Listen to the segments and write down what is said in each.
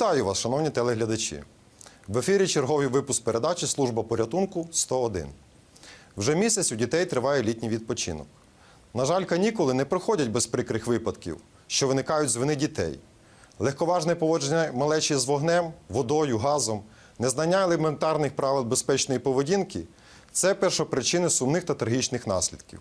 Вітаю вас, шановні телеглядачі. В ефірі черговий випуск передачі Служба порятунку 101. Вже місяць у дітей триває літній відпочинок. На жаль, канікули не проходять без прикрих випадків, що виникають з вини дітей. Легковажне поводження малечі з вогнем, водою, газом, незнання елементарних правил безпечної поведінки це першопричини сумних та трагічних наслідків.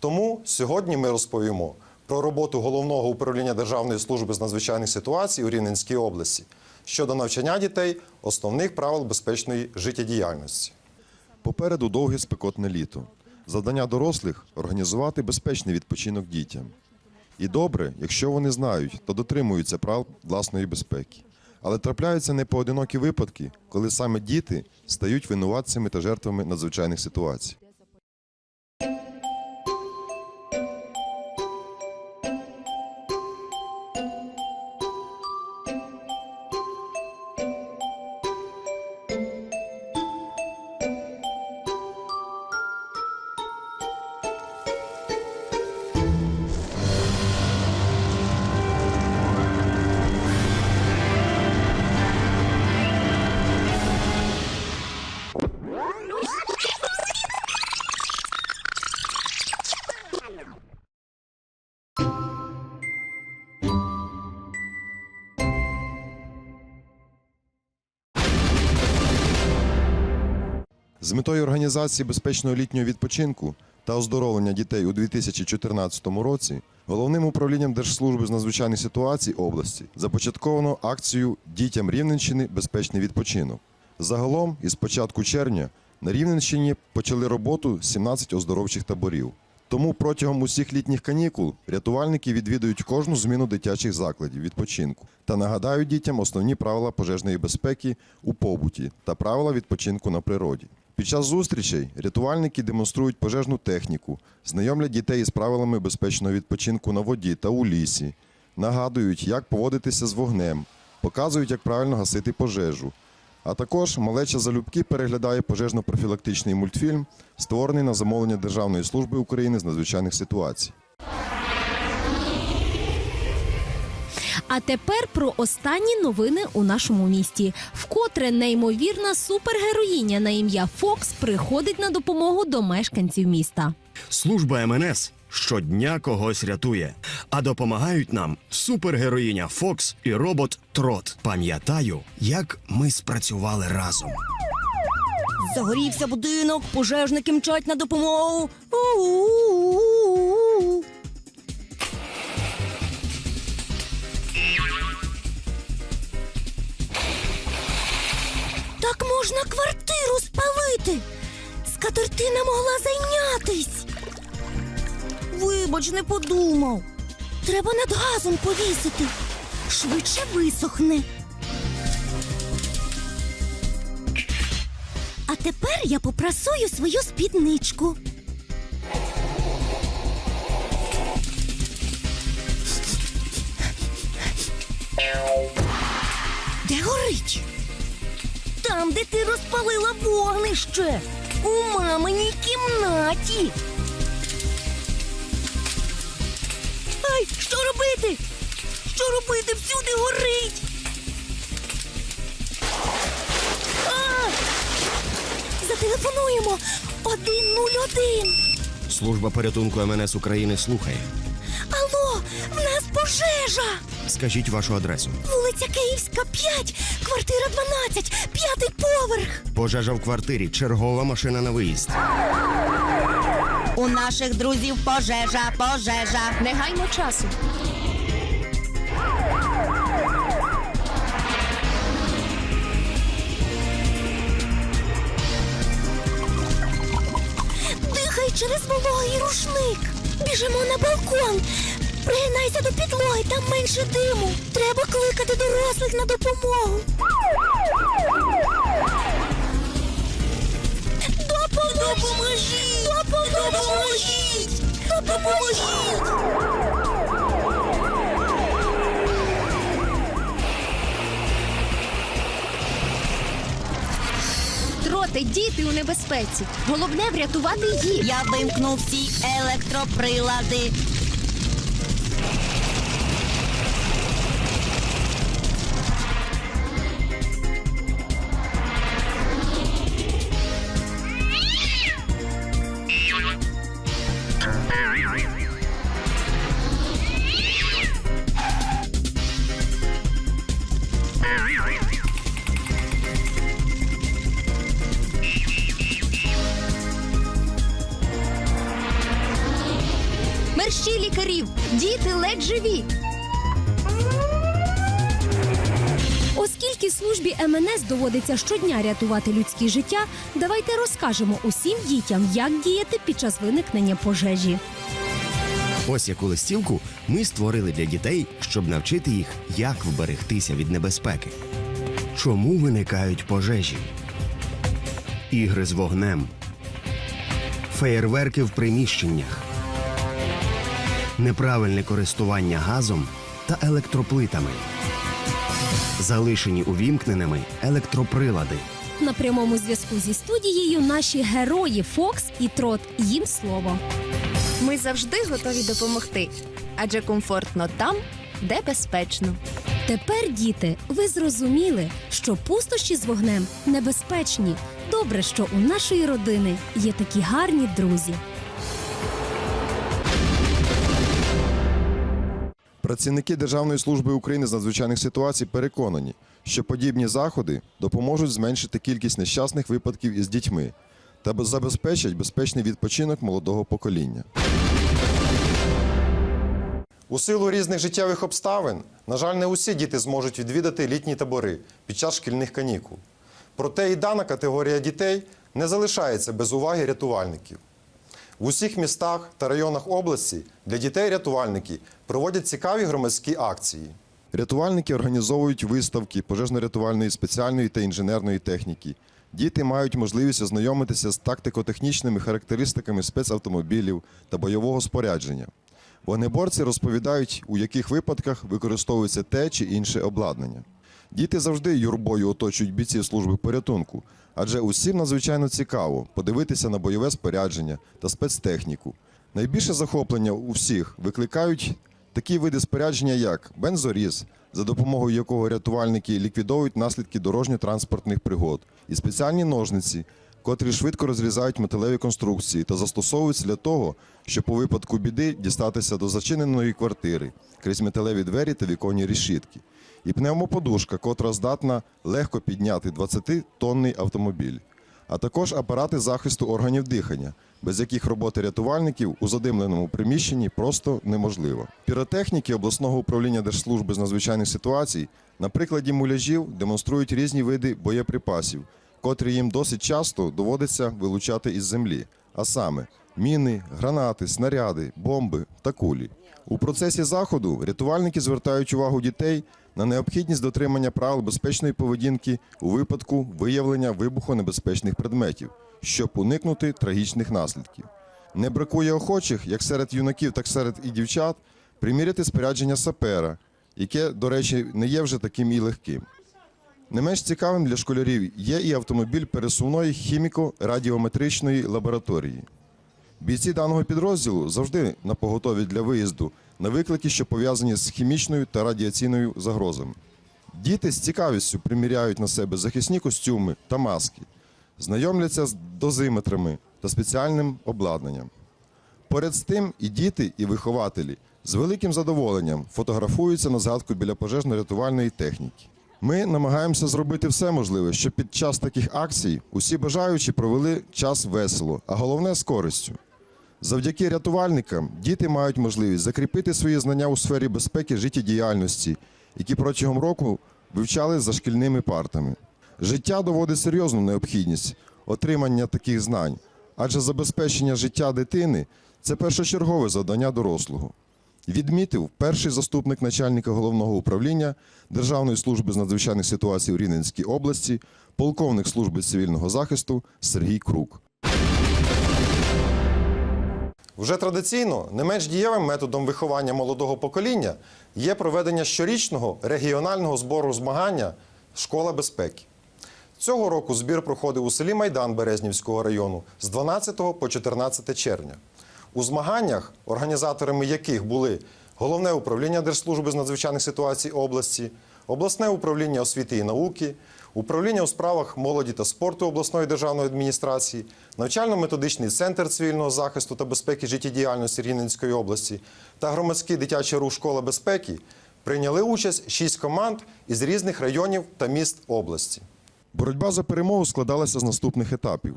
Тому сьогодні ми розповімо про роботу головного управління Державної служби з надзвичайних ситуацій у Рівненській області щодо навчання дітей основних правил безпечної життєдіяльності. Попереду довге спекотне літо. Завдання дорослих організувати безпечний відпочинок дітям. І добре, якщо вони знають та дотримуються прав власної безпеки. Але трапляються непоодинокі випадки, коли саме діти стають винуватцями та жертвами надзвичайних ситуацій. З метою організації безпечного літнього відпочинку та оздоровлення дітей у 2014 році головним управлінням Держслужби з надзвичайних ситуацій області започатковано акцію Дітям Рівненщини безпечний відпочинок. Загалом, із початку червня на Рівненщині почали роботу 17 оздоровчих таборів. Тому протягом усіх літніх канікул рятувальники відвідують кожну зміну дитячих закладів відпочинку та нагадають дітям основні правила пожежної безпеки у побуті та правила відпочинку на природі. Під час зустрічей рятувальники демонструють пожежну техніку, знайомлять дітей із правилами безпечного відпочинку на воді та у лісі, нагадують, як поводитися з вогнем, показують, як правильно гасити пожежу. А також малеча залюбки переглядає пожежно-профілактичний мультфільм, створений на замовлення Державної служби України з надзвичайних ситуацій. А тепер про останні новини у нашому місті. Вкотре неймовірна супергероїня на ім'я Фокс приходить на допомогу до мешканців міста. Служба МНС щодня когось рятує, а допомагають нам супергероїня Фокс і робот Трот. Пам'ятаю, як ми спрацювали разом. Загорівся будинок, пожежники мчать на допомогу. У-у-у-у-у. Можна квартиру спалити. Скатертина могла зайнятись. Вибач, не подумав. Треба над газом повісити. Швидше висохне. А тепер я попрасую свою спідничку. Там, де ти розпалила вогнище. У маминій кімнаті. Ай, що робити? Що робити? Всюди горить. А! Зателефонуємо 101. Служба порятунку МНС України слухає. Алло, в нас пожежа! Скажіть вашу адресу. Вулиця Київська, 5, квартира 12, п'ятий поверх. Пожежа в квартирі, чергова машина на виїзд. У наших друзів пожежа, пожежа. Не гаймо часу. Дихай через вологий рушник. Біжимо на балкон. Пригинайся до підлоги, там менше диму. Треба кликати дорослих на допомогу. Допоможіть! Допоможіть! Допоможіть! Троти, діти у небезпеці. Головне врятувати їх. Я вимкнув всі електроприлади. Діти ледь живі. Оскільки службі МНС доводиться щодня рятувати людське життя, давайте розкажемо усім дітям, як діяти під час виникнення пожежі. Ось яку листівку ми створили для дітей, щоб навчити їх, як вберегтися від небезпеки. Чому виникають пожежі? Ігри з вогнем. Феєрверки в приміщеннях. Неправильне користування газом та електроплитами. Залишені увімкненими електроприлади. На прямому зв'язку зі студією наші герої Фокс і Трот. Їм слово. Ми завжди готові допомогти, адже комфортно там, де безпечно. Тепер, діти, ви зрозуміли, що пустощі з вогнем небезпечні. Добре, що у нашої родини є такі гарні друзі. Працівники Державної служби України з надзвичайних ситуацій переконані, що подібні заходи допоможуть зменшити кількість нещасних випадків із дітьми та забезпечать безпечний відпочинок молодого покоління. У силу різних життєвих обставин, на жаль, не усі діти зможуть відвідати літні табори під час шкільних канікул. Проте і дана категорія дітей не залишається без уваги рятувальників. В усіх містах та районах області для дітей рятувальники проводять цікаві громадські акції. Рятувальники організовують виставки пожежно-рятувальної спеціальної та інженерної техніки. Діти мають можливість ознайомитися з тактико-технічними характеристиками спецавтомобілів та бойового спорядження. Вогнеборці розповідають, у яких випадках використовується те чи інше обладнання. Діти завжди юрбою оточують бійців служби порятунку, адже усім надзвичайно цікаво подивитися на бойове спорядження та спецтехніку. Найбільше захоплення у всіх викликають такі види спорядження, як бензоріз, за допомогою якого рятувальники ліквідовують наслідки дорожньо-транспортних пригод, і спеціальні ножниці, котрі швидко розрізають металеві конструкції та застосовуються для того, щоб у випадку біди дістатися до зачиненої квартири крізь металеві двері та віконні решітки. І пневмоподушка, котра здатна легко підняти 20-тонний автомобіль а також апарати захисту органів дихання, без яких робота рятувальників у задимленому приміщенні просто неможлива. Піротехніки обласного управління Держслужби з надзвичайних ситуацій на прикладі муляжів демонструють різні види боєприпасів, котрі їм досить часто доводиться вилучати із землі, а саме міни, гранати, снаряди, бомби та кулі. У процесі заходу рятувальники звертають увагу дітей на необхідність дотримання правил безпечної поведінки у випадку виявлення вибухонебезпечних предметів, щоб уникнути трагічних наслідків. Не бракує охочих, як серед юнаків, так серед і дівчат, приміряти спорядження сапера, яке, до речі, не є вже таким і легким. Не менш цікавим для школярів є і автомобіль пересувної хіміко-радіометричної лабораторії. Бійці даного підрозділу завжди на поготові для виїзду на виклики, що пов'язані з хімічною та радіаційною загрозами. Діти з цікавістю приміряють на себе захисні костюми та маски, знайомляться з дозиметрами та спеціальним обладнанням. Поряд з тим і діти, і вихователі з великим задоволенням фотографуються на згадку біля пожежно-рятувальної техніки. Ми намагаємося зробити все можливе, щоб під час таких акцій усі бажаючі провели час весело, а головне з користю. Завдяки рятувальникам діти мають можливість закріпити свої знання у сфері безпеки життєдіяльності, які протягом року вивчали за шкільними партами. Життя доводить серйозну необхідність отримання таких знань, адже забезпечення життя дитини це першочергове завдання дорослого. Відмітив перший заступник начальника головного управління Державної служби з надзвичайних ситуацій у Рівненській області, полковник служби цивільного захисту Сергій Крук. Вже традиційно не менш дієвим методом виховання молодого покоління є проведення щорічного регіонального збору змагання Школа безпеки. Цього року збір проходив у селі Майдан Березнівського району з 12 по 14 червня. У змаганнях, організаторами яких були Головне управління Держслужби з надзвичайних ситуацій області, обласне управління освіти і науки, управління у справах молоді та спорту обласної державної адміністрації, навчально-методичний центр цивільного захисту та безпеки життєдіяльності Рівненської області та громадський дитячий рух школа безпеки прийняли участь шість команд із різних районів та міст області. Боротьба за перемогу складалася з наступних етапів: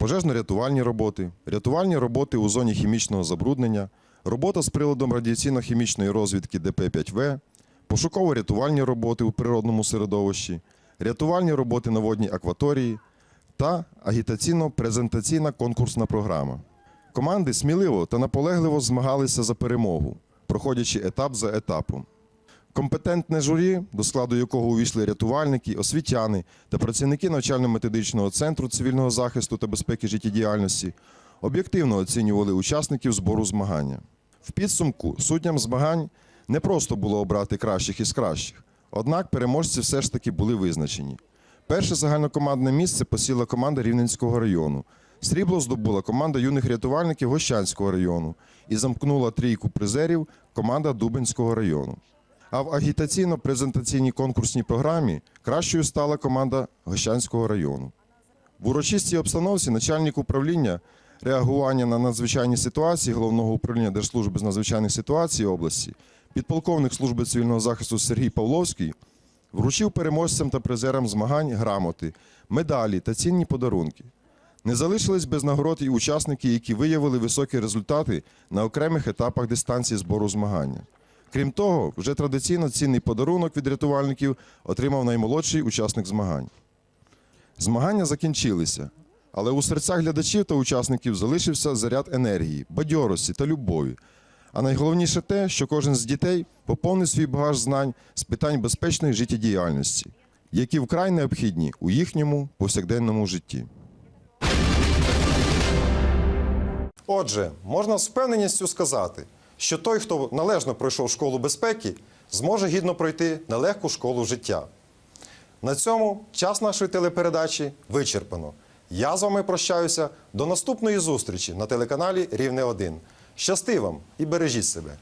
пожежно-рятувальні роботи, рятувальні роботи у зоні хімічного забруднення, робота з приладом радіаційно-хімічної розвідки ДП-5В, пошуково-рятувальні роботи у природному середовищі, рятувальні роботи на водній акваторії та агітаційно-презентаційна конкурсна програма. Команди сміливо та наполегливо змагалися за перемогу, проходячи етап за етапом. Компетентне журі, до складу якого увійшли рятувальники, освітяни та працівники навчально-методичного центру цивільного захисту та безпеки життєдіяльності, об'єктивно оцінювали учасників збору змагання. В підсумку суддям змагань не просто було обрати кращих із кращих, однак переможці все ж таки були визначені. Перше загальнокомандне місце посіла команда Рівненського району. Срібло здобула команда юних рятувальників Гощанського району і замкнула трійку призерів команда Дубенського району. А в агітаційно-презентаційній конкурсній програмі кращою стала команда Гощанського району. В урочистій обстановці начальник управління реагування на надзвичайні ситуації Головного управління Держслужби з надзвичайних ситуацій області, підполковник служби цивільного захисту Сергій Павловський вручив переможцям та призерам змагань грамоти, медалі та цінні подарунки. Не залишились без нагород і учасники, які виявили високі результати на окремих етапах дистанції збору змагання. Крім того, вже традиційно цінний подарунок від рятувальників отримав наймолодший учасник змагань. Змагання закінчилися, але у серцях глядачів та учасників залишився заряд енергії, бадьорості та любові. А найголовніше те, що кожен з дітей поповнив свій багаж знань з питань безпечної життєдіяльності, які вкрай необхідні у їхньому повсякденному житті. Отже, можна з впевненістю сказати, що той, хто належно пройшов школу безпеки, зможе гідно пройти нелегку школу життя. На цьому час нашої телепередачі вичерпано. Я з вами прощаюся до наступної зустрічі на телеканалі Рівне 1. Щасти вам і бережіть себе!